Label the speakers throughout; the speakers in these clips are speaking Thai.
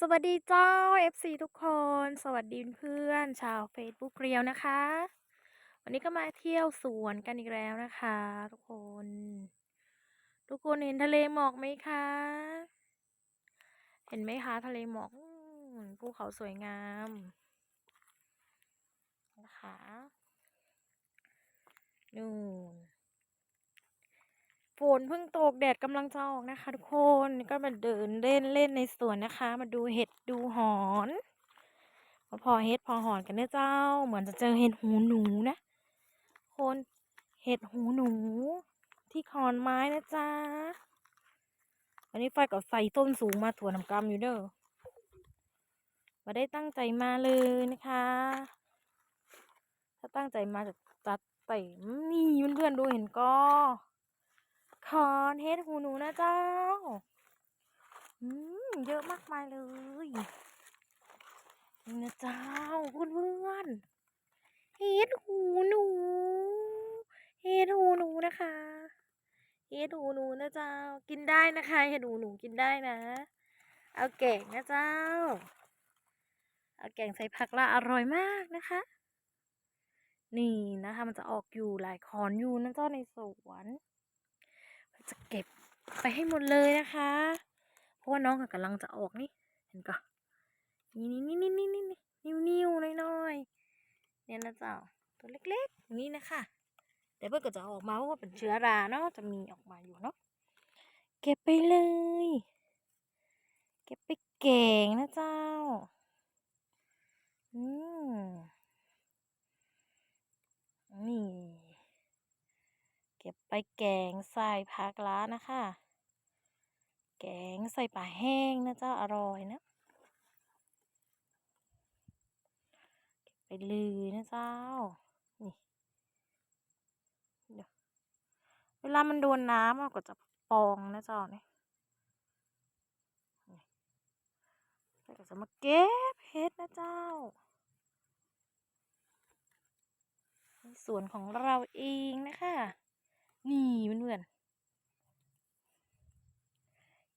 Speaker 1: สวัสดีเจ้า FC ทุกคน สวัสดีเพื่อนชาวเฟซบุ๊กเรียวนะคะ วันนี้ก็มาเที่ยวสวนกันอีกแล้วนะคะ ทุกคน ทุกคนเห็นทะเลหมอกไหมคะ เห็นไหมคะทะเลหมอกภูเขาสวยงามนะคะนู่น ฝนเพิ่งตกแดดกำลังจะออกนะคะทุกคนก็มาเดินเล่นเล่นในสวนนะคะ มาดูเห็ดดูหอนมาพอเห็ดพอหอนกันเนะเจ้า เหมือนจะเจอเห็ดหูหนูนะคนเห็ดหูหนู ที่ขอนไม้นะจ๊ะวันนี้ไฟกับไฟต้นสูงมาถั่วน้ำกำอยู่เด้อมาได้ตั้งใจมาเลยนะคะ ถ้าตั้งใจมาจะจัดเต็มนี่เพื่อนๆดูเห็นก็ อนเห็ดหูหนูนะเจ้า อืมเยอะมากมายเลยนะเจ้าเพื่อนๆเห็ดหูหนูเห็ดหูหนูนะคะเห็ดหูหนูนะเจ้า กินได้นะคะเห็ดหูหนูกินได้นะ เอาแกงนะเจ้า เอาแกงใส่ผักละอร่อยมากนะคะ นี่นะคะ มันจะออกอยู่หลายคอนอยู่นะเจ้าในสวน จะเก็บไปให้หมดเลยนะคะ เพราะว่าน้องกำลังจะออกนี่ เห็นก็นี่นี่นี่นี่นี่นี่นิ้วนิ้วน้อยๆเนี่ยนะเจ้าตัวเล็กๆนี้นะคะแต่เพื่อก็จะออกมาเพราะว่าเป็นเชื้อราเนาะจะมีออกมาอยู่เนาะเก็บไปเลย เก็บไปแกงนะเจ้าอืมนี่ เก็บไปแกงใส่ผักล้านะคะ แกงใส่ปลาแห้งนะเจ้าอร่อยนะเก็บไปเลยนะเจ้านี่เวลามันโดนน้ำมันก็จะปองนะเจ้านี่ยนี่แล้วก็จะมาเก็บเห็ดนะเจ้าสวนของเราเองนะคะ นี่เพื่อนๆ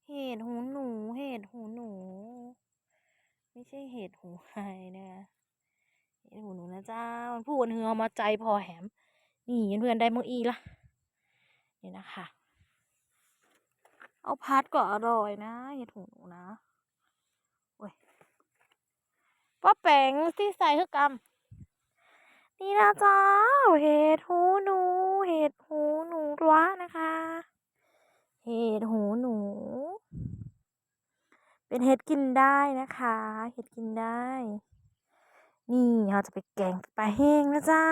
Speaker 1: เห็ ดหูหนู เห็ดหูหนู ไม่ใช่เห็ดหูไข่นะคะเห็ดหูหนูนะจ้ามันพูดเหือมาใจพอแหม นี่เพื่อนๆได้มังอีละนี่นะคะ เอาพัดก็อร่อยนะเห็ดหูหนูนะโอ้ยป้าแปงที่ใส่คือกำนี่นะจ้าเห็ดหูหนู เห็ดหูหนูร้วนะคะ เห็ดหูหนู เป็นเห็ดกินได้นะคะ เห็ดกินได้ นี่เราจะไปแกงปลาแห้งนะเจ้า